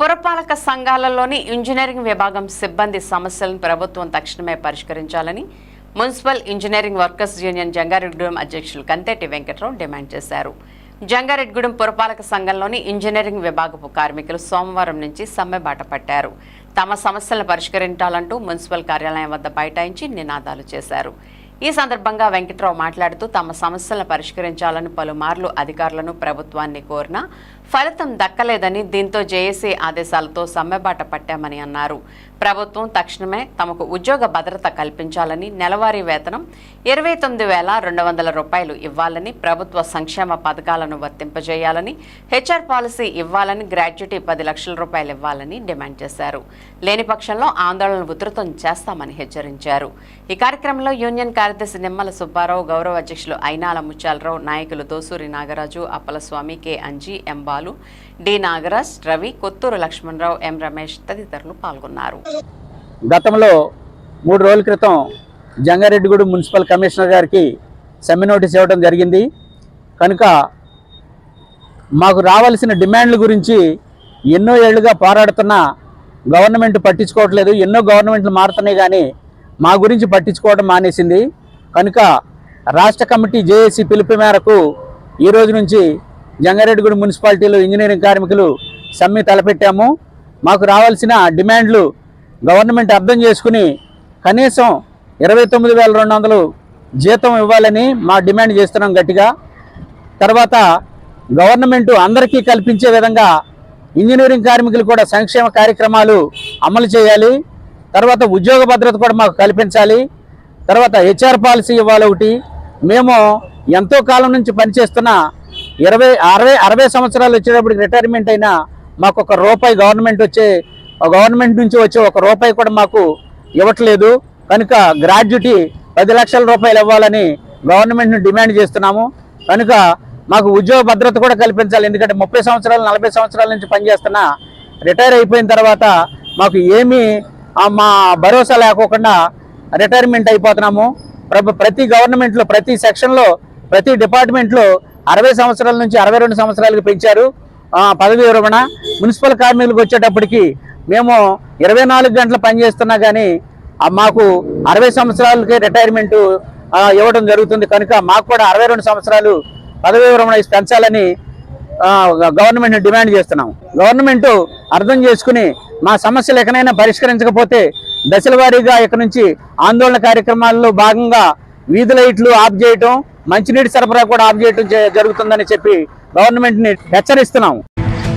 పురపాలక సంఘాలలోని ఇంజనీరింగ్ విభాగం సిబ్బంది సమస్యలను ప్రభుత్వం తక్షణమే పరిష్కరించాలని municipal engineering workers union Jangareddygudem అధ్యక్షులు కంతేటి వెంకట్రావు డిమాండ్ చేశారు. జంగారెడ్డిగూడెం పురపాలక సంఘంలోని ఇంజనీరింగ్ విభాగపు కార్మికులు సోమవారం నుంచి సమ్మె బాట పట్టారు. తమ సమస్యలను పరిష్కరించాలంటూ మున్సిపల్ కార్యాలయం వద్ద బైఠాయించి నినాదాలు చేశారు. ఈ సందర్భంగా వెంకట్రావు మాట్లాడుతూ తమ సమస్యలను పరిష్కరించాలని పలుమార్లు అధికారులను ప్రభుత్వాన్ని కోరినా ఫలితం దక్కలేదని దీంతో జేఏసీ ఆదేశాలతో సమ్మెబాట పట్టామని అన్నారు. ప్రభుత్వం తక్షణమే తమకు ఉద్యోగ భద్రత కల్పించాలని నెలవారీ వేతనం ఇరవై తొమ్మిది వేల రెండు వందల రూపాయలు ఇవ్వాలని ప్రభుత్వ సంక్షేమ పథకాలను వర్తింపజేయాలని హెచ్ఆర్ పాలసీ ఇవ్వాలని గ్రాడ్యుటీ పది లక్షల రూపాయలు ఇవ్వాలని డిమాండ్ చేశారు. లేని పక్షంలో ఆందోళనలు ఉధృతం చేస్తామని హెచ్చరించారు. ఈ కార్యక్రమంలో యూనియన్ కార్యదర్శి నిమ్మల సుబ్బారావు గౌరవ అధ్యక్షులు అయినాల ముత్యాలరావు నాయకులు Dosuri Nagaraju Appalaswamy K Anji M Balu D Nagaraj Ravi Kotturu Lakshmanarao M Ramesh తదితరులు పాల్గొన్నారు. గతంలో మూడు రోజుల క్రితం జంగారెడ్డిగూడు మున్సిపల్ కమిషనర్ గారికి సమ్మె నోటీస్ ఇవ్వడం జరిగింది. కనుక మాకు రావాల్సిన డిమాండ్ల గురించి ఎన్నో ఏళ్ళుగా పోరాడుతున్న గవర్నమెంట్ పట్టించుకోవట్లేదు. ఎన్నో గవర్నమెంట్లు మారుతున్నాయి కానీ మా గురించి పట్టించుకోవడం మానేసింది. కనుక రాష్ట్ర కమిటీ జేఏసీ పిలుపు మేరకు ఈ రోజు నుంచి జంగారెడ్డిగూడెం మున్సిపాలిటీలో ఇంజనీరింగ్ కార్మికులు సమ్మె తలపెట్టాము. మాకు రావాల్సిన డిమాండ్లు గవర్నమెంట్ అర్థం చేసుకుని కనీసం ఇరవై తొమ్మిది వేల రెండు వందలు జీతం ఇవ్వాలని మా డిమాండ్ చేస్తున్నాం గట్టిగా. తర్వాత గవర్నమెంట్ అందరికీ కల్పించే విధంగా ఇంజనీరింగ్ కార్మికులు కూడా సంక్షేమ కార్యక్రమాలు అమలు చేయాలి. తర్వాత ఉద్యోగ భద్రత కూడా మాకు కల్పించాలి. తర్వాత హెచ్ఆర్ పాలసీ ఇవ్వాలి ఒకటి. మేము ఎంతో కాలం నుంచి పనిచేస్తున్న ఇరవై అరవై అరవై సంవత్సరాలు వచ్చేటప్పటికి రిటైర్మెంట్ అయినా మాకు ఒక రూపాయి గవర్నమెంట్ వచ్చే గవర్నమెంట్ నుంచి వచ్చే ఒక రూపాయి కూడా మాకు ఇవ్వట్లేదు. కనుక గ్రాడ్యుటీ పది లక్షల రూపాయలు ఇవ్వాలని గవర్నమెంట్ను డిమాండ్ చేస్తున్నాము. కనుక మాకు ఉద్యోగ భద్రత కూడా కల్పించాలి. ఎందుకంటే ముప్పై సంవత్సరాలు నలభై సంవత్సరాల నుంచి పనిచేస్తున్నా రిటైర్ అయిపోయిన తర్వాత మాకు ఏమీ మా భరోసా లేకోకుండా రిటైర్మెంట్ అయిపోతున్నాము. ప్రతి గవర్నమెంట్లో ప్రతి సెక్షన్లో ప్రతి డిపార్ట్మెంట్లో అరవై సంవత్సరాల నుంచి అరవై రెండు సంవత్సరాలకు పెంచారు. పదవి విరమణ మున్సిపల్ కార్మికులకు వచ్చేటప్పటికి మేము ఇరవై నాలుగు గంటలు పనిచేస్తున్నా కానీ మాకు అరవై సంవత్సరాలకే రిటైర్మెంట్ ఇవ్వడం జరుగుతుంది. కనుక మాకు కూడా అరవై రెండు సంవత్సరాలు పదవి విరమణ పెంచాలని గవర్నమెంట్ డిమాండ్ చేస్తున్నాం గవర్నమెంట్ అర్థం చేసుకుని మా సమస్యలు ఎక్కడైనా పరిష్కరించకపోతే దశల వారీగా ఇక్కడ నుంచి ఆందోళన కార్యక్రమాల్లో భాగంగా వీధి లైట్లు ఆఫ్ చేయటం మంచినీటి సరఫరా కూడా ఆఫ్ చేయటం జ- జరుగుతుందని చెప్పి గవర్నమెంట్ని హెచ్చరిస్తున్నాం